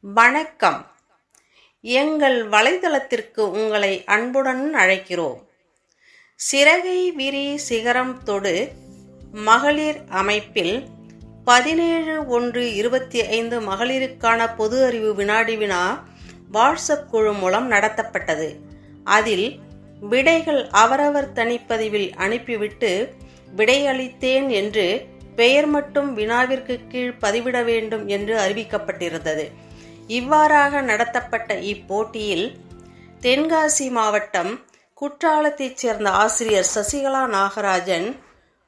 வணக்கம். எங்கள் வலைதளத்திற்கு உங்களை அன்புடன் அழைக்கிறோம். சிறகை விரி சிகரம் தொடு மகளிர் அமைப்பில் பதினேழு ஒன்று இருபத்தி ஐந்து மகளிருக்கான பொது அறிவு வினாடி வினா வாட்ஸ்அப் குழு மூலம் நடத்தப்பட்டது. அதில் விடைகள் அவரவர் தனிப்பதிவில் அனுப்பிவிட்டு விடையளித்தேன் என்று பெயர் மட்டும் வினாவிற்கு கீழ் பதிவிட வேண்டும் என்று அறிவிக்கப்பட்டிருந்தது. இவ்வாறாக நடத்தப்பட்ட இப்போட்டியில் தென்காசி மாவட்டம் குற்றாலத்தைச் சேர்ந்த ஆசிரியர் சசிகலா நாகராஜன்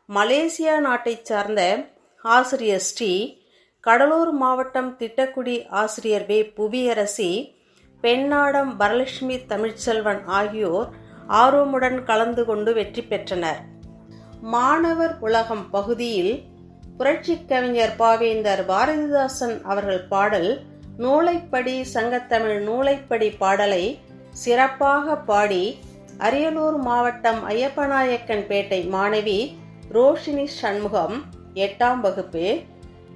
மலேசியா நாட்டைச் சார்ந்த ஆசிரியர் ஸ்ரீ கடலூர் மாவட்டம் திட்டக்குடி ஆசிரியர் வே. புவியரசி பெண்ணாடம் வரலட்சுமி தமிழ்ச்செல்வன் ஆகியோர் ஆர்வமுடன் கலந்து கொண்டு வெற்றி பெற்றனர். மாணவர் உலகம் பகுதியில் புரட்சிக் கவிஞர் பாவேந்தர் பாரதிதாசன் அவர்கள் பாடல் நூலைப்படி சங்கத்தமிழ் நூலைப்படி பாடலை சிறப்பாக பாடி அரியலூர் மாவட்டம் ஐயப்பநாயக்கன் பேட்டை மாணவி ரோஷினி சண்முகம் எட்டாம் வகுப்பு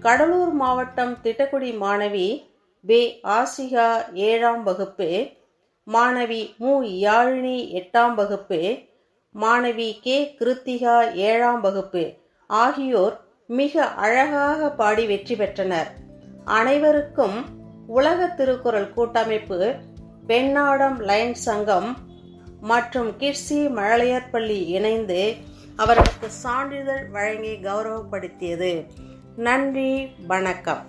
கடலூர் மாவட்டம் திட்டக்குடி மாணவி பே. ஆசிகா ஏழாம் வகுப்பு மாணவி மு. யாழினி எட்டாம் வகுப்பு மாணவி கே. கிருத்திகா ஏழாம் வகுப்பு ஆகியோர் மிக அழகாக பாடி வெற்றி பெற்றனர். அனைவருக்கும் உலக திருக்குறள் கூட்டமைப்பு பெண்ணாடம் லைன் சங்கம் மற்றும் கிட்ஸி மழலையர் பள்ளி இணைந்து அவர்களுக்கு சான்றிதழ் வழங்கி கௌரவப்படுத்தியது. நன்றி வணக்கம்.